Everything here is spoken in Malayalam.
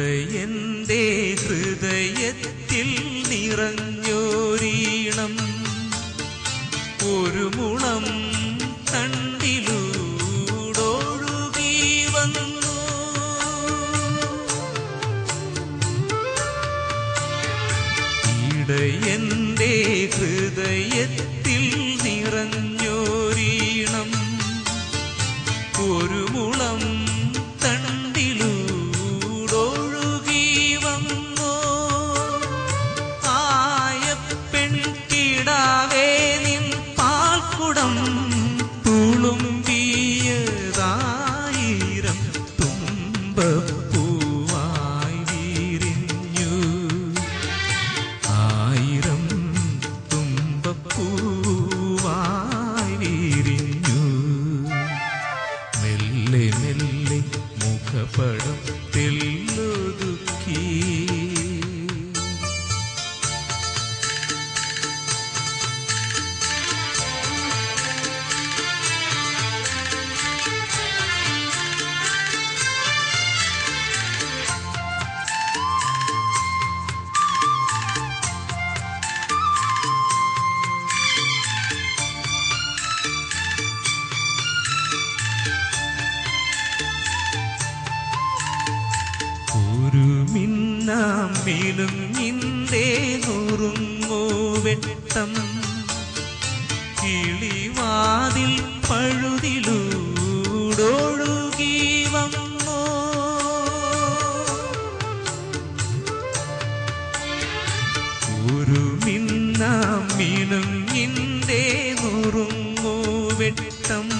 ഇടയന്റെ ഹൃദയത്തിൽ നിറഞ്ഞോരീണം. ഒരു മുളം തണ്ടിലൂടൊഴുകി വന്നു. ഇടയന്റെ ഹൃദയത്തിൽ നിറഞ്ഞോരീണം. ഒരു മുളം பாப்ப മിന്നാം വീലും നിന്റെ നുറുങ്ങോ വെട്ടം. കിളിവാതിൽ പഴുതിലൂടൊഴുകി വന്നോ. ഉരുമിന്നാം വീലും നിന്റെ നുറുങ്ങോ വെട്ടം.